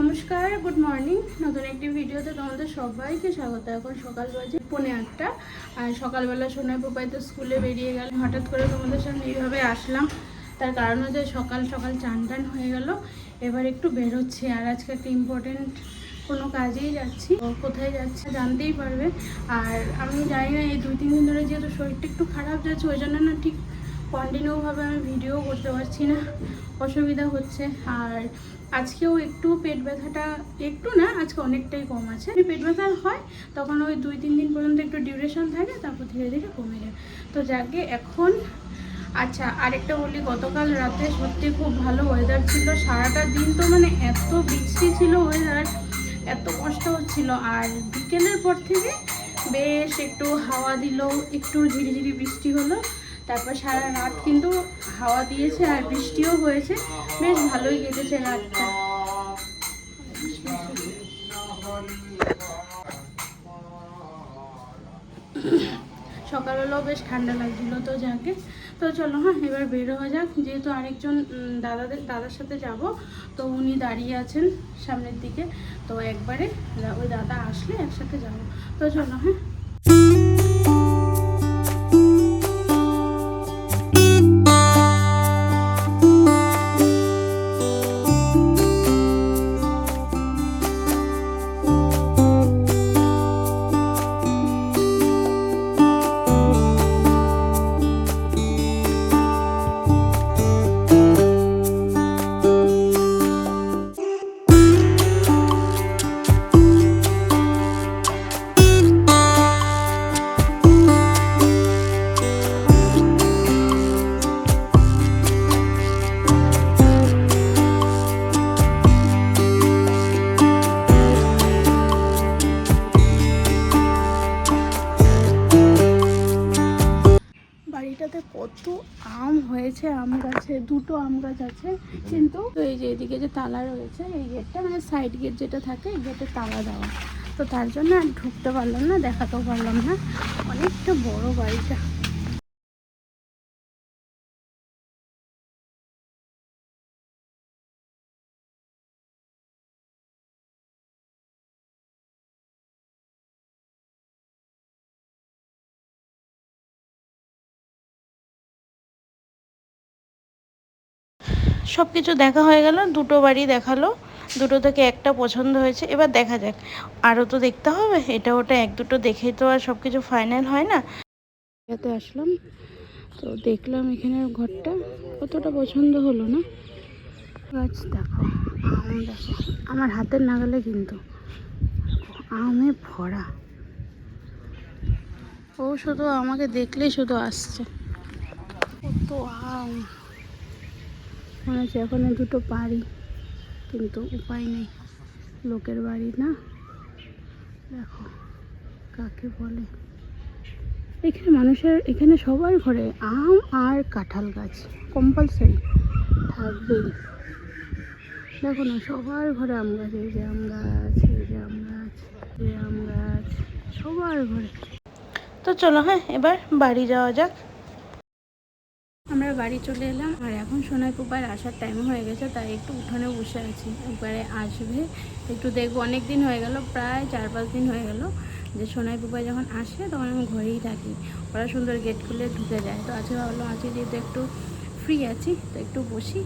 নমস্কার good morning নতুন একটি ভিডিওতে তোমাদের সবাইকে স্বাগত। এখন সকাল বাজে পৌনে আটটা। আর সকালবেলা সোনাই পোপাই তো স্কুলে বেরিয়ে গেল। হঠাৎ করে তোমাদের সামনে এইভাবে আসলাম। তার কারণ হচ্ছে সকাল সকাল চান টান হয়ে গেল। এবার একটু বেরোচ্ছি। আর আজকে একটা ইম্পর্টেন্ট কোনো কাজেই যাচ্ছি। কোথায় যাচ্ছে জানতেই পারবে। আর আমি জানি না, এই দুই, তিন দিন ধরে যেহেতু শরীরটা একটু খারাপ যাচ্ছে, ওই জন্য না ঠিক কন্টিনিউভাবে আমি ভিডিও করতে পারছি না। অসুবিধা হচ্ছে। আর আজকেও একটু পেট ব্যথাটা একটু না, আজকে অনেকটাই কম আছে। পেট ব্যথা হয়, তখন ওই দুই তিন দিন পর্যন্ত একটু ডিউরেশন থাকে, তারপর ধীরে ধীরে কমে যায়। তো যাকে এখন আচ্ছা আরেকটা বলি, গতকাল রাতে সত্যি খুব ভালো ওয়েদার ছিল। সারাটা দিন তো মানে এত বৃষ্টি ছিল ওয়েদার এত কষ্ট হচ্ছিল। আর বিকেলের পর থেকে বেশ একটু হাওয়া দিল, একটু ঝিরিঝিরি বৃষ্টি হলো। তারপর সারা রাত কিন্তু হাওয়া দিয়েছে আর বৃষ্টিও হয়েছে। বেশ ভালোই কেটেছে রাতটা। সকালবেলাও বেশ ঠান্ডা লাগছিল তো যাকে। তো চলো হ্যাঁ এবার বের হওয়া যাক। যেহেতু আরেকজন দাদাদের, দাদার সাথে যাব, তো উনি দাঁড়িয়ে আছেন সামনের দিকে। তো একবারে, ওই দাদা আসলে একসাথে যাব। তো চলো হ্যাঁ। আছে, কিন্তু এই যে এদিকে যে তালা রয়েছে, এই গেটটা মানে সাইড গেট যেটা থাকে, এই গেটে তালা দেওয়া। তো তার জন্য আর ঢুকতে পারলাম না, দেখাতেও পারলাম না। অনেকটা বড় বাড়িটা। সব কিছু দেখা হয়ে গেল, দুটো বাড়ি দেখাল, দুটো থেকে একটা পছন্দ হয়েছে, এবার দেখা যাক। আরও তো দেখতে হবে, এটা ওটা এক দুটো দেখেই তো আর সব কিছু ফাইনাল হয় না। এতে আসলাম, তো দেখলাম এখানের ঘরটা, কতটা পছন্দ হলো না? গাছ দেখো, আম দেখো, আমার হাতের নাগালে কিন্তু আমে ভরা। ও শুধু আমাকে দেখলেই শুধু আসছে। কত আম। মনে হচ্ছে এখন দুটো পারি, কিন্তু উপায় নেই। লোকের বাড়ি না? দেখো, কাকে বলে। এখানে মানুষের, এখানে সবার ঘরে আম আর কাঁঠাল গাছ কম্পালসারি থাকবেই। দেখো না, সবার ঘরে আম গাছ, এই যে আম গাছ, এই যে আম গাছ, এই আম গাছ, সবার ঘরে। তো চলো হ্যাঁ এবার বাড়ি যাওয়া যাক। বাড়ি চলে এলাম আর এখন সোনাই পুপার আসার টাইম হয়ে গেছে, তাই একটু উঠানে বসে আছি। একবারে আসবে। একটু দেখব অনেক দিন হয়ে গেল, প্রায় চার পাঁচ দিন হয়ে গেল যে সোনাই পুপাই যখন আসে তখন আমি ঘরেই থাকি। ওরা সুন্দর গেট খুলে ঢুকে যায়। তো আজকে ভাবলাম, আজকে যেহেতু একটু ফ্রি আছি, তো একটু বসি।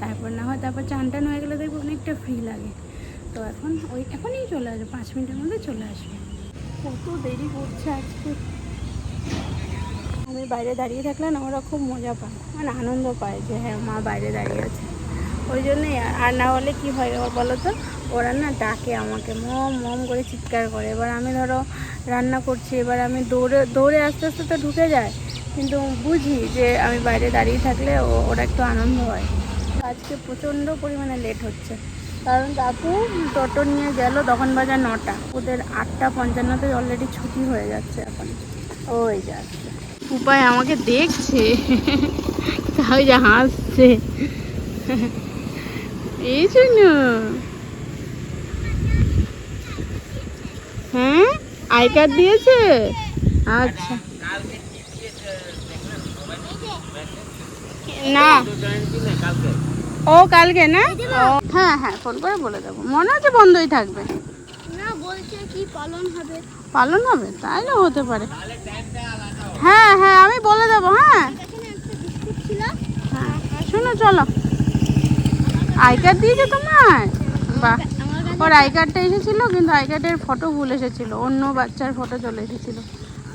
তারপর না হয় তারপর চান টান হয়ে গেলে দেখব অনেকটা ফ্রি লাগে। তো এখন ওই এখনই চলে আসবে, পাঁচ মিনিটের মধ্যে চলে আসবে। কত দেরি করছে আজকে? আমি বাইরে দাঁড়িয়ে থাকলে না ওরা খুব মজা পায় মানে আনন্দ পায় যে হ্যাঁ মা বাইরে দাঁড়িয়ে আছে। ওই জন্যই আর- না হলে কি হয় বলো তো ওরা না ডাকে আমাকে, মম মম করে চিৎকার করে। এবার আমি ধরো রান্না করছি, এবার আমি দৌড়ে দৌড়ে আস্তে আস্তে তো ঢুকে যায়, কিন্তু বুঝি যে আমি বাইরে দাঁড়িয়ে থাকলে ওরা একটু আনন্দ হয়। আজকে প্রচণ্ড পরিমাণে লেট হচ্ছে। কারণ কাকু টোটো নিয়ে গেল তখন বাজার নটা। ওদের আটটা পঞ্চান্নতে অলরেডি ছুটি হয়ে যাচ্ছে এখন। ওই যাচ্ছে। উপায় আমাকে দেখছে। তাও যে হাসছে। এই জন্য। হ্যাঁ? আই কার্ড দিয়েছে? আচ্ছা। না। ও কালকে না? হ্যাঁ হ্যাঁ ফোন করে বলে দেবো। মনে হচ্ছে বন্ধই থাকবে। না বলছে কি পালন হবে। পালন হবে? তাইলে হতে পারে। হ্যাঁ হ্যাঁ আমি বলে দেবো হ্যাঁ। হ্যাঁ শোনো চলো। আই কার্ড দিয়েছে তোমার? বাহ আমার ওর আই কার্ডটা এসেছিল কিন্তু আই কার্ডের ফটো ভুল এসেছিল। অন্য বাচ্চার ফটো চলে এসেছিল।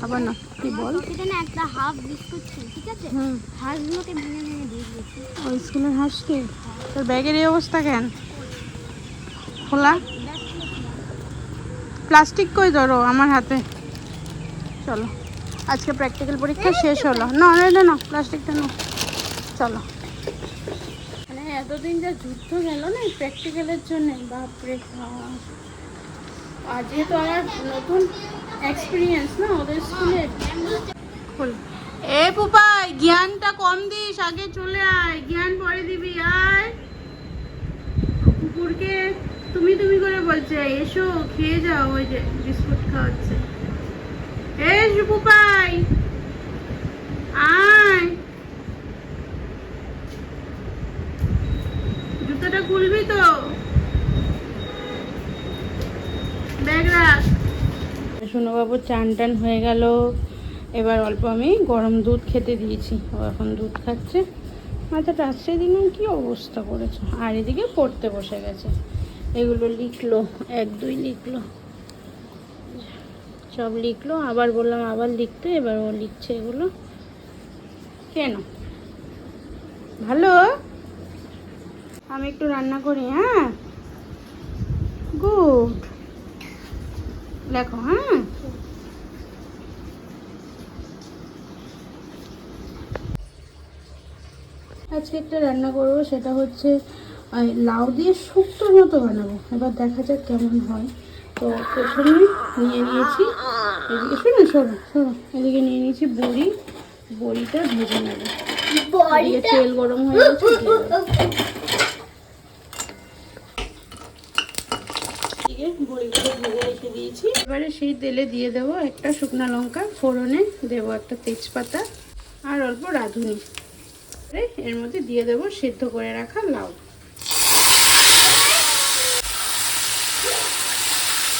আবার না কি বল? এখানে একটা হাফ বিস্কুট ঠিক আছে? হুম। হাঁসগুলোকে ভেঙে ভেঙে দিয়ে দিয়েছি। ওই স্কুলের হাসকে তোর ব্যাগের এই অবস্থা কেন? খোলা? প্লাস্টিক কই ধরো আমার হাতে? চলো। আজকে প্র্যাকটিক্যাল পরীক্ষা শেষ হলো। না না না প্লাস্টিকটা না। চলো। মানে এতদিন যা যুদ্ধ গেল না এই প্র্যাকটিক্যালের জন্য বাপরে বাপ। আর যেহেতু আমার নতুন এক্সপিরিয়েন্স না ওদের স্কুলের খোল। এ পুপাই জ্ঞানটা কম দিস আগে চলে আয় জ্ঞান পরে দিবি আয়। কুকুরকে তুমি তুমি করে বলছে এসো খেয়ে যাও ওই যে বিস্কুট খাওয়াচ্ছে। এ পুপাই আয় জুতোটা খুলবি তো ব্যাগ রাখ শোনো বাবু চান টান হয়ে গেল। এবার অল্প আমি গরম দুধ খেতে দিয়েছি। ও এখন দুধ খাচ্ছে। মাথাটা আসছে দিনে কি অবস্থা করেছে? আর এদিকে পড়তে বসে গেছে। এগুলো লিখলো, এক দুই লিখলো। সব লিখলো, আবার বললাম আবার লিখতে, এবার ও লিখছে এগুলো। কেন? ভালো? আমি একটু রান্না করি হ্যাঁ? গুড। লেখো হ্যাঁ? আজকে একটা রান্না করব, সেটা হচ্ছে লাউ দিয়ে শুক্তোর মতো বানাবো। এবার দেখা যাক কেমন হয়। তো প্রথমে নিয়ে নিয়েছি। এদিকে শোনো শোনো শোনো এদিকে নিয়ে নিয়েছি বড়ি। বড়িটা ভেজে নেব। এদিকে তেল গরম হয়ে গেছে বড়িগুলো ভেজে রেখে দিয়েছি। এবারে সেই তেলে দিয়ে দেবো একটা শুকনো লঙ্কা ফোড়নে দেবো একটা তেজপাতা আর অল্প রাঁধুনি। এর মধ্যে দিয়ে দেবো সেদ্ধ করে রাখা লাউ।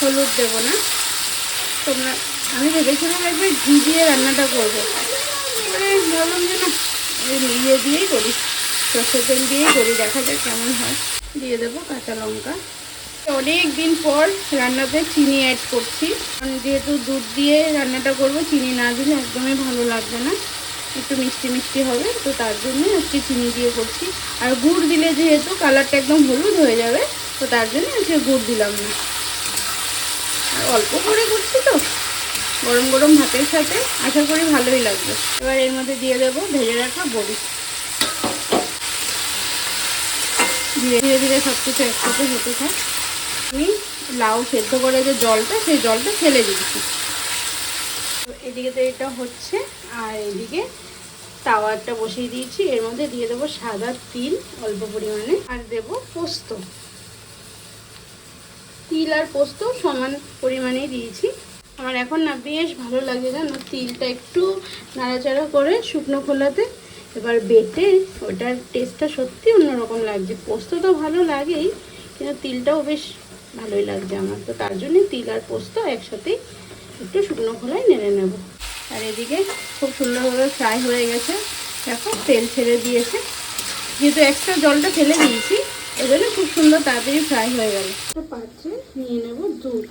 হলুদ দেবো না। তোমরা আমি ভেবেছিলাম একবার ঘি দিয়ে রান্নাটা করব। এবারে ভাবলাম যে না ইয়ে দিয়েই করি। সর্ষের তেল দিয়েই করি, দেখা যাক কেমন হয়। দিয়ে দেবো কাঁচা লঙ্কা। অনেক দিন পর রান্নাতে চিনি অ্যাড করছি। যেহেতু দুধ দিয়ে রান্নাটা করব, চিনি না দিলে একদমই ভালো লাগবে না। একটু মিষ্টি মিষ্টি হবে, তো তার জন্য আজকে চিনি দিয়ে করছি। আর গুড় দিলে যেহেতু কালারটা একদম হলুদ হয়ে যাবে, তো তার জন্য আজকে গুড় দিলাম না। অল্প করে করছি তো। গরম গরম ভাতের সাথে আশা করি ভালোই লাগবে। এবার এর মধ্যে দিয়ে দেবো ভেজে রাখা বড়ি। ধীরে ধীরে ধীরে সব কিছু একসাথে হতে থাক। আমি লাউ সেদ্ধ করে যে জলটা, সেই জলটা ফেলে দিচ্ছি। এদিকে তো এটা হচ্ছে, আর এদিকে তাওয়াটা বসিয়ে দিয়েছি। এর মধ্যে দিয়ে দেবো সাদা তিল অল্প পরিমাণে। আর দেবো পোস্ত। তিল আর পোস্ত সমান পরিমাণেই দিয়েছি। আমার এখন না বেশ ভালো লাগে জানো, তিলটা একটু নাড়াচাড়া করে শুকনো খোলাতে, এবার বেটে ওটার টেস্টটা সত্যি অন্যরকম লাগছে। পোস্ত তো ভালো লাগেই, কিন্তু তিলটাও বেশ ভালোই লাগছে আমার। তো তার জন্যই তিল আর পোস্ত একসাথেই একটু শুকনো খোলায় নেড়ে নেব। আর এদিকে খুব সুন্দরভাবে ফ্রাই হয়ে গেছে। দেখো, তেল ছেড়ে দিয়েছে। যেহেতু এক্সট্রা জলটা ফেলে দিয়েছি জন্য খুব সুন্দর, তাড়াতাড়ি ফ্রাই হয়ে গেল। পাত্রে নিয়ে নেব দুধ।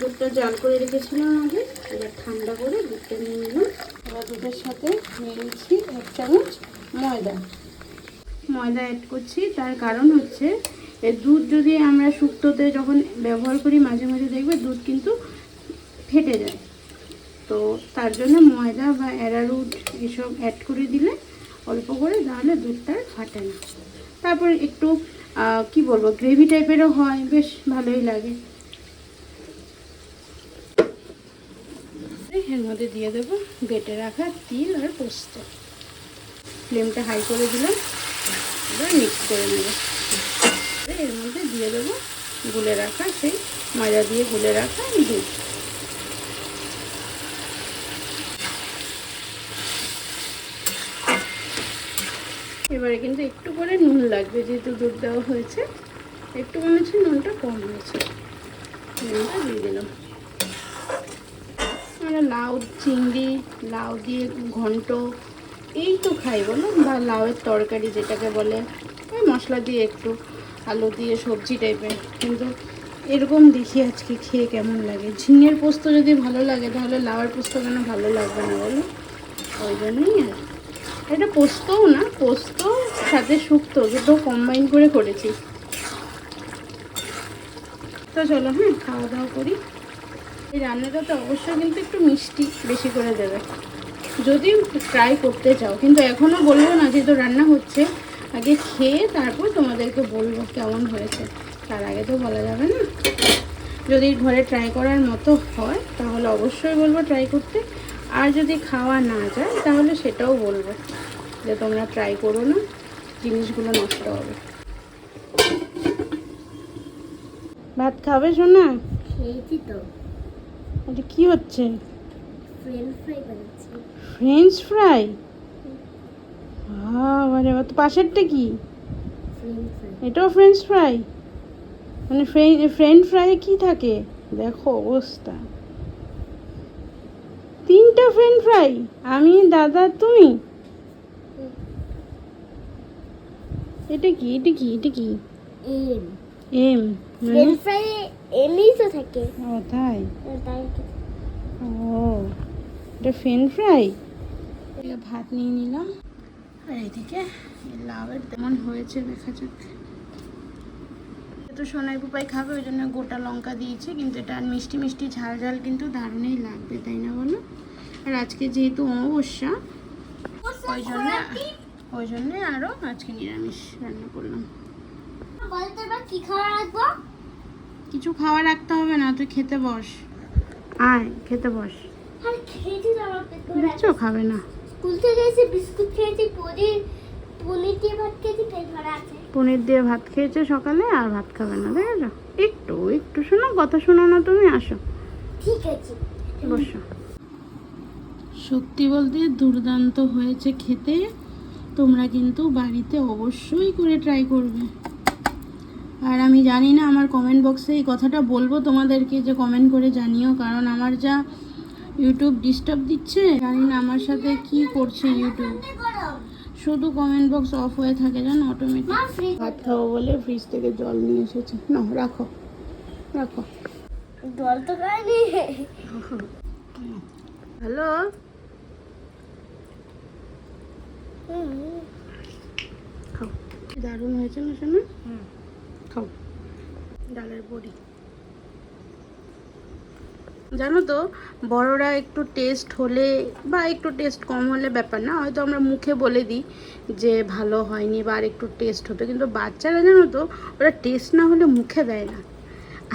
দুধটা জাল করে রেখেছিলাম আগে, এবার ঠান্ডা করে দুধটা নিয়ে নিলাম। এবার দুধের সাথে নিয়ে নিচ্ছি এক চামচ ময়দা। ময়দা অ্যাড করছি, তার কারণ হচ্ছে দুধ যদি আমরা শুক্তোতে যখন ব্যবহার করি, মাঝে মাঝে দেখবে দুধ কিন্তু ফেটে যায়। তো তার জন্য ময়দা বা অ্যারারুট এসব অ্যাড করে দিলে অল্প করে, তাহলে দুধটা ফাটে না। তারপর একটু কি বলব গ্রেভি টাইপেরও হয়, বেশ ভালোই লাগে। এর মধ্যে দিয়ে দেবো বেটে রাখা তিল আর পোস্ত। ফ্লেমটা হাই করে দিলাম, এবার মিক্স করে নেব। এর মধ্যে দিয়ে দেবো গুলে রাখা সেই ময়দা দিয়ে গুলে রাখা দুধ। এবারে কিন্তু একটু করে নুন লাগবে, যেহেতু দুধ দেওয়া হয়েছে। একটু মনে হচ্ছে নুনটা কম হয়েছে। নুনটা দিয়ে দিলাম। আমরা লাউ, চিংড়ি, লাউ দিয়ে ঘন্ট, এই তো খাই বলো, বা লাউয়ের তরকারি যেটাকে বলে ওই মশলা দিয়ে একটু আলু দিয়ে সবজি টাইপের। কিন্তু এরকম দেখি আজকে খেয়ে কেমন লাগে। ঝিঙের পোস্ত যদি ভালো লাগে, তাহলে লাউয়ের পোস্ত কেন ভালো লাগবে না বলো? ওই জন্যই আর এটা পোস্তও না, পোস্ত, সাথে শুক্তো, দুটো কম্বাইন করে করেছি। তো চলো হ্যাঁ খাওয়া দাওয়া করি। এই রান্নাটা তো অবশ্যই কিন্তু একটু মিষ্টি, বেশি করে দেবে। যদি ট্রাই করতে চাও, কিন্তু এখনও বলব না যেহেতু রান্না হচ্ছে। আগে খেয়ে তারপর তোমাদেরকে বলব কেমন হয়েছে। তার আগে তো বলা যাবে না। যদি ঘরে ট্রাই করার মতো হয়, তাহলে অবশ্যই বলব ট্রাই করতে। আর যদি খাওয়া না যায়, তাহলে সেটাও বলব। যে তোমরা ট্রাই করো না জিনিসগুলো নষ্ট হবে। ভাত খাবে শোনা খেয়েছি তো। এটা কি হচ্ছে? ফ্রেঞ্চ ফ্রাই বানাচ্ছি। ফ্রেঞ্চ ফ্রাই আরে তো পাশেরটা কি? এটাও ফ্রেঞ্চ ফ্রাই মানে ফ্রেঞ্চ ফ্রাই কি থাকে? দেখো অবস্থা। তিনটা ফ্রেঞ্চ ফ্রাই আমি দাদা তুমি? এটা কি? এটা কি? এটা কি? এম। এম। মানে? ফ্রেঞ্চ ফ্রাই এমই তো থাকে। ও তাই? তাই ও এটা ফ্রেঞ্চ ফ্রাই? ভাত নিয়ে নিলাম। আর এদিকে এই লাউয়ের তেমন হয়েছে দেখা যাক। তো সোনাই পুপাই খাবে ওই জন্য গোটা লঙ্কা দিয়েছে কিন্তু এটা আর মিষ্টি মিষ্টি ঝাল ঝাল কিন্তু দারুণই লাগবে তাই না বলো? আর আজকে যেহেতু অমাবস্যা ওই জন্য ওই জন্যে আরও আজকে নিরামিষ রান্না করলাম। কি খাওয়া রাখব? কিছু খাওয়া রাখতে হবে না তুই খেতে বস। আয় খেতে বস। দেখছ খাবে না। স্কুল থেকে এসে বিস্কুট খেয়েছি পনির পনির দিয়ে ভাত খেয়েছি পেট ভরা আছে। পনির দিয়ে ভাত খেয়েছে সকালে আর ভাত খাবে না দেখেছ? একটু একটু শোনো কথা শোনো না তুমি আসো। ঠিক আছে। বসো। সত্যি বলতে দুর্দান্ত হয়েছে খেতে। তোমরা কিন্তু বাড়িতে অবশ্যই করে ট্রাই করবে। আর আমি জানি না আমার কমেন্ট বক্সে এই কথাটা বলব তোমাদেরকে যে কমেন্ট করে জানিও কারণ আমার যা ইউটিউব ডিস্টার্ব দিচ্ছে জানি না আমার সাথে কি করছে ইউটিউব শুধু কমেন্ট বক্স অফ হয়ে থাকে জানো অটোমেটিক ভাত খাব বলে ফ্রিজ থেকে জল নিয়ে এসেছে। না রাখো রাখো। জল তো খাইনি। হ্যালো? খাও। দারুণ হয়েছে না শোনা? খাও। ডালের বড়ি। জানো তো বড়রা একটু টেস্ট হলে বা একটু টেস্ট কম হলে ব্যাপার না হয়তো আমরা মুখে বলে দিই যে ভালো হয়নি বা আর একটু টেস্ট হতো কিন্তু বাচ্চারা জানো তো ওরা টেস্ট না হলে মুখে দেয় না।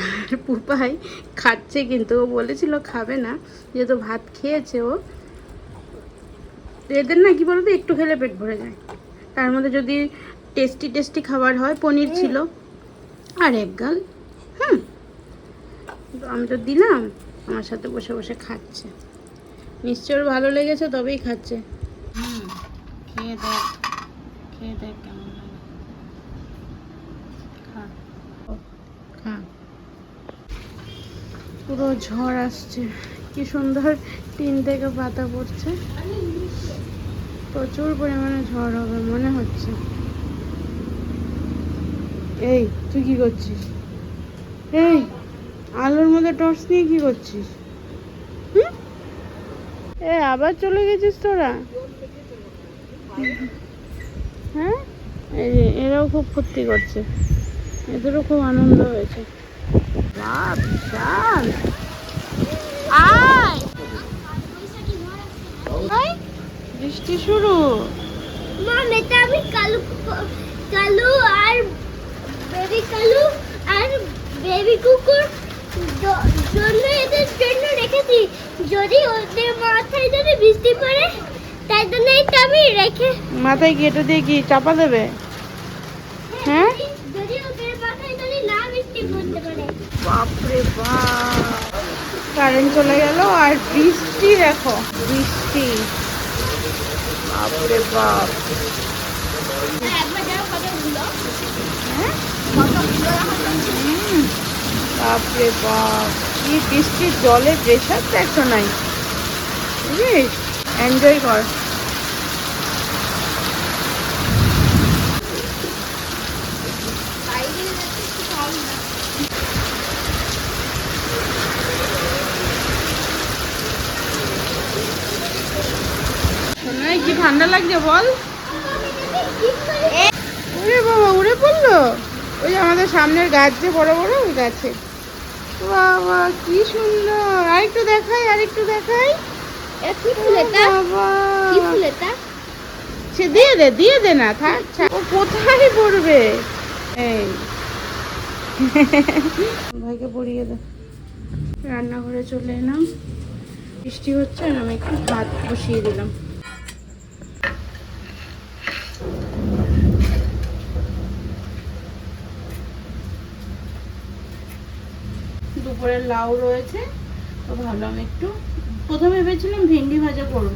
আর পুপাই খাচ্ছে কিন্তু ও বলেছিল খাবে না যেহেতু ভাত খেয়েছে ও এদের না কি বলতো একটু খেলে পেট ভরে যায়। তার মধ্যে যদি টেস্টি টেস্টি খাবার হয় পনির ছিল। আর এক গাল হুম। আমি তো দিলাম আমার সাথে বসে বসে খাচ্ছে। নিশ্চয় ভালো লেগেছে তবেই খাচ্ছে। হুম খেয়ে দেখ খেয়ে দেখ কেমন লাগে। খা। খা। পুরো ঝড় আসছে। কি সুন্দর টিন থেকে পাতা পড়ছে। প্রচুর পরিমাণে ঝড় হবে, মনে হচ্ছে। এই, তুই কি করছিস? এই, আলোর মধ্যে টর্চ নিয়ে কি করছিস? এ, আবার চলে গেছিস তোরা? হ্যাঁ? এই যে, এরাও খুব ফুর্তি করছে। এদেরও খুব আনন্দ হয়েছে। বিশাল! বৃষ্টি শুরু? মা এটা আমি কালু কালু আর বেবি কালু আর বেবি কুকুর জন্য এদের জন্য রেখেছি। যদি ওদের মাথায় যদি বৃষ্টি পড়ে তাই জন্য এটা আমি রেখে মাথায় এটা দিয়ে কি চাপা দেবে? হ্যাঁ? যদি- যদি ওদের মাথায় যদি না বৃষ্টি পড়তে পারে। বাপরে বাপ। কারেন্ট চলে গেল আর বৃষ্টি দেখো। বৃষ্টি। বাপরে বাপ। বাপ। কি বৃষ্টির জলে প্রেশার তো একটা নাই। বুঝিস এনজয় কর বাইরে যাচ্ছে একটু কম না শোনাই কি ঠান্ডা লাগছে বল। উড়ে বাবা উড়ে পড়ল? ওই যে আমাদের সামনের গাছ যে বড় বড় ওই গাছে। বাবা কি সুন্দর। আরেকটু দেখাই আরেকটু দেখাই। এ কি ফুল এটা? বাবা। কি ফুল এটা? সে দিয়ে দে দিয়ে দে না থাক। ও কোথায় পড়বে? এই। ভাইকে পড়িয়ে দে। রান্নাঘরে চলে এলাম। বৃষ্টি হচ্ছে আর আমি একটু ভাত বসিয়ে দিলাম। দুপুরের লাউ রয়েছে, তো ভাবলাম একটু, প্রথমে ভেবেছিলাম ভেন্ডি ভাজা করব।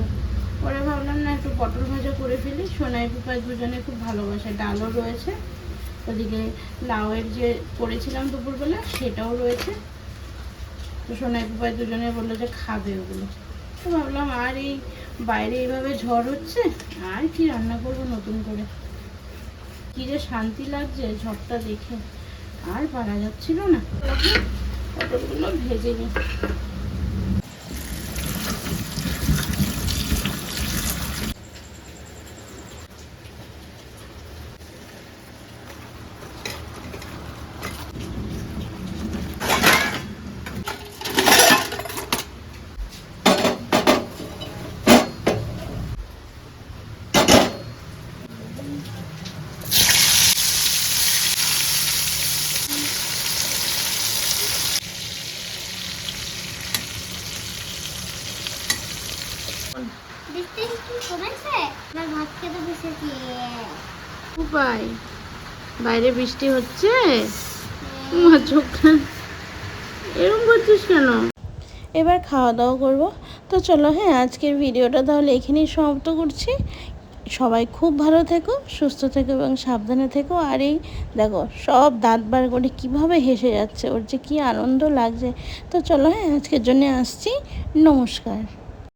পরে ভাবলাম না, একটু পটল ভাজা করে ফেলি। সোনাই পুপাই দুজনে খুব ভালোবাসে, ডালও রয়েছে। ওদিকে লাউয়ের যে করেছিলাম দুপুরবেলা, সেটাও রয়েছে। তো সোনাই পুপাই দুজনে বলল যে খাবে ওগুলো। তো ভাবলাম আর এই বাইরে এইভাবে ঝড় হচ্ছে? আর কি রান্না করব নতুন করে? কি যে শান্তি লাগছে ঝড়টা দেখে। আর পারা যাচ্ছিল না। পটলগুলো ভেজে নিই বাইরে বৃষ্টি হচ্ছে? এরকম করছিস কেন? এবার খাওয়া দাওয়া করব। তো চলো হ্যাঁ আজকের ভিডিওটা তাহলে এখানেই সমাপ্ত করছি। সবাই খুব ভালো থেকো, সুস্থ থেকো এবং সাবধানে থেকো। আর এই দেখো, সব দাঁত বার করে কীভাবে হেসে যাচ্ছে, ওর যে কী আনন্দ লাগছে। তো চলো হ্যাঁ আজকের জন্য আসছি। নমস্কার।